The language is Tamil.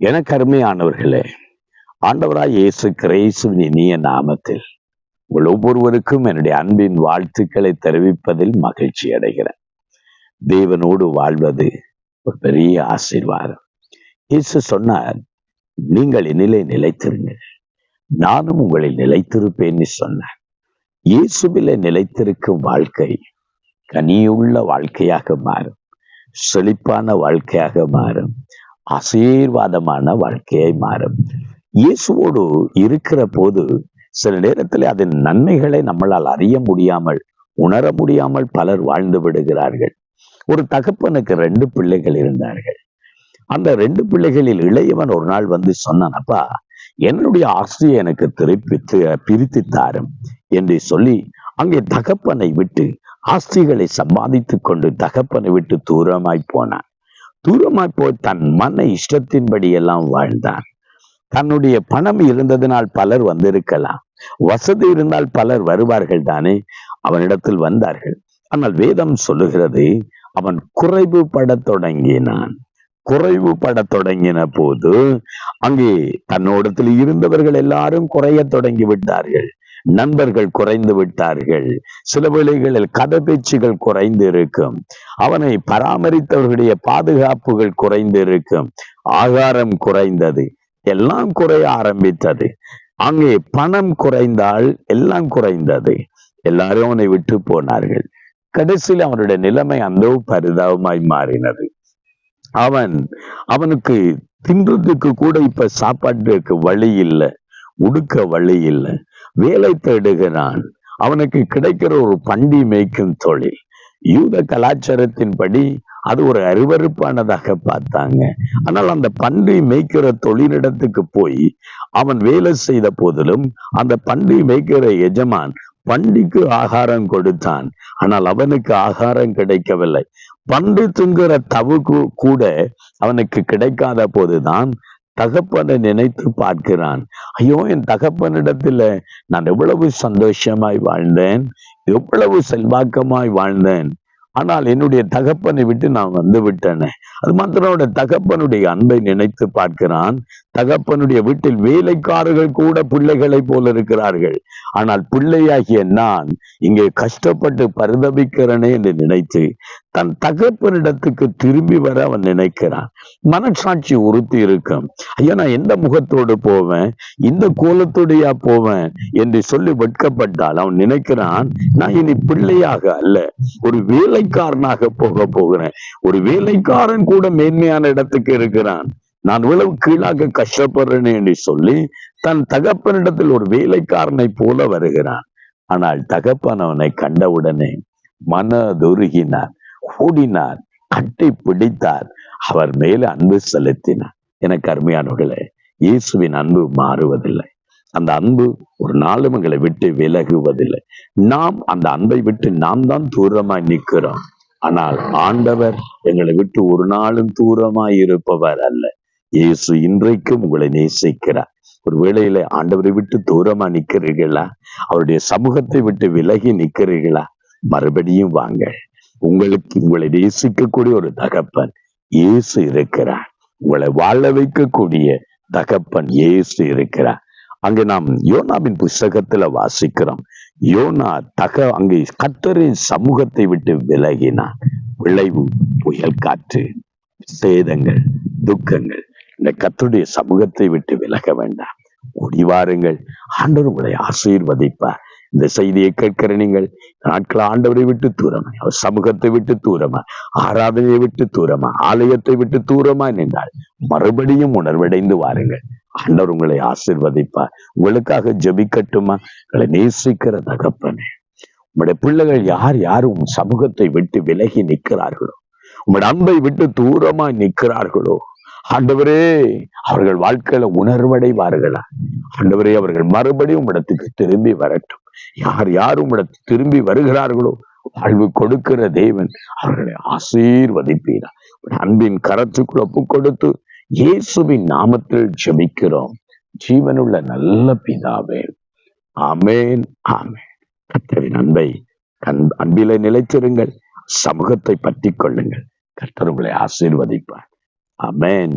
எனக்கு அருமையானவர்களே ஆண்டவராய் இயேசு கிரேசுவின் இனிய நாமத்தில் உங்கள் ஒவ்வொருவருக்கும் என்னுடைய அன்பின் வாழ்த்துக்களை தெரிவிப்பதில் மகிழ்ச்சி அடைகிறேன். தேவனோடு வாழ்வது ஒரு பெரிய ஆசீர்வாதம். இயேசு சொன்னார் நீங்கள் என்னிலே நிலைத்திருங்கள். நானும் உங்களில் நிலைத்திருப்பேன்னு சொன்னார். இயேசுவில நிலைத்திருக்கும் வாழ்க்கை கனியுள்ள வாழ்க்கையாக மாறும். செழிப்பான வாழ்க்கையாக மாறும். ஆசீர்வாதமான வாழ்க்கையை மாறும். இயேசுவோடு இருக்கிற போது சில நேரத்தில் அதன் நன்மைகளை நம்மளால் அறிய முடியாமல் உணர முடியாமல் பலர் வாழ்ந்து விடுகிறார்கள். ஒரு தகப்பனுக்கு ரெண்டு பிள்ளைகள் இருந்தார்கள். அந்த ரெண்டு பிள்ளைகளில் இளையவன் ஒரு நாள் வந்து சொன்னானப்பா என்னுடைய ஆசையை எனக்கு திருப்பி பிரித்து தாரும் என்று சொல்லி அங்கே தகப்பனை விட்டு ஆஸ்திகளை சம்பாதித்துக் கொண்டு தகப்பனை விட்டு தூரமாய் போனான். தூரமாய் போய் தன் மன இஷ்டத்தின்படி எல்லாம் வாழ்ந்தான் தன்னுடைய பணம் இருந்ததினால் பலர் வந்திருக்கலாம். வசதி இருந்தால் பலர் வருவார்கள் தானே? அவனிடத்தில் வந்தார்கள். ஆனால் வேதம் சொல்லுகிறது அவன் குறைவு பட தொடங்கினான். குறைவு பட தொடங்கின போது அங்கே தன்னோடத்தில் இருந்தவர்கள் எல்லாரும் குறைய தொடங்கி விட்டார்கள். நண்பர்கள் குறைந்து விட்டார்கள். சில வேளைகளில் கதை பேச்சுகள் குறைந்து இருக்கும். அவனை பராமரித்தவர்களுடைய பாதுகாப்புகள் குறைந்து இருக்கும். ஆகாரம் குறைந்தது. எல்லாம் குறைய ஆரம்பித்தது. அங்கே பணம் குறைந்தால் எல்லாம் குறைந்தது. எல்லாரும் அவனை விட்டு போனார்கள். கடைசியில் அவனுடைய நிலைமை அந்த பரிதாபமாய் மாறினது. அவன் அவனுக்கு தின்றதுக்கு கூட இப்ப சாப்பாட்டுக்கு வழி இல்லை. உடுக்க வழி இல்லை. வேலை தேடுகிறான். அவனுக்கு கிடைக்கிற ஒரு பண்டி மேய்க்கும் தொழில். யூத கலாச்சாரத்தின்படி அது ஒரு அருவறுப்பானதாக பார்த்தாங்க. ஆனால் அந்த பன்றி மேய்க்கிற தொழிலிடத்துக்கு போய் அவன் வேலை செய்த போதிலும் அந்த பன்றி மேய்க்கிற எஜமான் பண்டிக்கு ஆகாரம் கொடுத்தான். ஆனால் அவனுக்கு ஆகாரம் கிடைக்கவில்லை. பன்றி துங்குற தவுக்கு கூட அவனுக்கு கிடைக்காத போதுதான் தகப்பனை நினைத்து பார்க்கிறான். ஐயோ என் தகப்பனிடத்துல நான் எவ்வளவு சந்தோஷமாய் வாழ்ந்தேன் எவ்வளவு செல்வாக்கமாய் வாழ்ந்தேன். ஆனால் என்னுடைய தகப்பனை விட்டு நான் வந்து விட்டேனே. அது மாத்திரம் தகப்பனுடைய அன்பை நினைத்து பார்க்கிறான். தகப்பனுடைய வீட்டில் வேலைக்காரர்கள் கூட பிள்ளைகளை போல இருக்கிறார்கள். ஆனால் பிள்ளையாகிய நான் இங்கே கஷ்டப்பட்டு பரிதபிக்கிறேனே என்று நினைத்து தன் தகப்பனிடத்துக்கு திரும்பி வர அவன் நினைக்கிறான். மனசாட்சி உறுத்தி இருக்கும். ஐயா நான் எந்த முகத்தோடு போவேன்? இந்த கோலத்தோடையா போவேன்? என்று சொல்லி வெட்கப்பட்டால் அவன் நினைக்கிறான் நான் இனி பிள்ளையாக அல்ல ஒரு வேலைக்காரனாக போக போகிறேன். ஒரு வேலைக்காரன் கூட மேன்மையான இடத்துக்கு இருக்கிறான். நான் இவ்வளவு கீழாக கஷ்டப்படுறேன் என்று சொல்லி தன் தகப்பனிடத்தில் ஒரு வேலைக்காரனை போல வருகிறான். ஆனால் தகப்பன் அவனை கண்டவுடனே மனதுருகினார். ஓடினார் கட்டி பிடித்தார் அவர் மேல அன்பு செலுத்தினார். எனக்கு அருமையானவர்களே இயேசுவின் அன்பு மாறுவதில்லை. அந்த அன்பு ஒரு நாளும் எங்களை விட்டு விலகுவதில்லை. நாம் அந்த அன்பை விட்டு நாம் தான் தூரமாய் நிற்கிறோம். ஆனால் ஆண்டவர் எங்களை விட்டு ஒரு நாளும் தூரமாய் இருப்பவர் அல்ல. இயேசு இன்றைக்கும் உங்களை நேசிக்கிறார். ஒரு வேளையில ஆண்டவரை விட்டு தூரமா நிக்கிறீர்களா அவருடைய சமூகத்தை விட்டு விலகி நிக்கிறீர்களா மறுபடியும் வாங்க. உங்களுக்கு உங்களை நேசிக்கக்கூடிய ஒரு தகப்பன் இயேசு இருக்கிறார். உங்களை வாழ வைக்கக்கூடிய தகப்பன் இயேசு இருக்கிறார். அங்க நாம் யோனாவின் புஸ்தகத்துல வாசிக்கிறோம். யோனா தக அங்கே கத்தரின் சமூகத்தை விட்டு விலகினான் விளைவு புயல் காற்று சேதங்கள் துக்கங்கள். இந்த கத்தருடைய சமூகத்தை விட்டு விலக வேண்டாம். ஓடிவாருங்கள் ஆண்டவர் உங்களை ஆசீர்வதிப்பார். இந்த செய்தியை கேட்கிற நீங்கள் நாட்கள் ஆண்டவரை விட்டு தூரமா? அவர் சமூகத்தை விட்டு தூரமா? ஆராதனையை விட்டு தூரமா? ஆலயத்தை விட்டு தூரமா நின்றால் மறுபடியும் உணர்வடைந்து வாருங்கள். ஆண்டவர் உங்களை ஆசிர்வதிப்பார். உங்களுக்காக ஜபிக்கட்டுமா? உங்களை நேசிக்கிற தகப்பனே. உங்களுடைய பிள்ளைகள் யார் யாரும் சமூகத்தை விட்டு விலகி நிற்கிறார்களோ? உங்களுடைய அன்பை விட்டு தூரமா நிற்கிறார்களோ? ஆண்டவரே அவர்கள் வாழ்க்கையில உணர்வடைவார்களா? ஆண்டவரே அவர்கள் மறுபடியும் இடத்துக்கு திரும்பி வரட்டும். யார் யார் உம்மிடத்து திரும்பி வருகிறார்களோ வாழ்வு கொடுக்கிற தேவன் அவர்களை ஆசீர்வதிப்பீரா. அன்பின் கரத்துக்குள் ஒப்பு கொடுத்து இயேசுவின் நாமத்தில் ஜெபிக்கிறோம். ஜீவனுள்ள நல்ல பிதாவே. ஆமேன் ஆமேன். கத்தரின் அன்பை கண் அன்பில நிலைத்திருங்கள். சமூகத்தை பற்றி கொள்ளுங்கள். கர்த்தர் உங்களை ஆசீர்வதிப்பார். அமேன்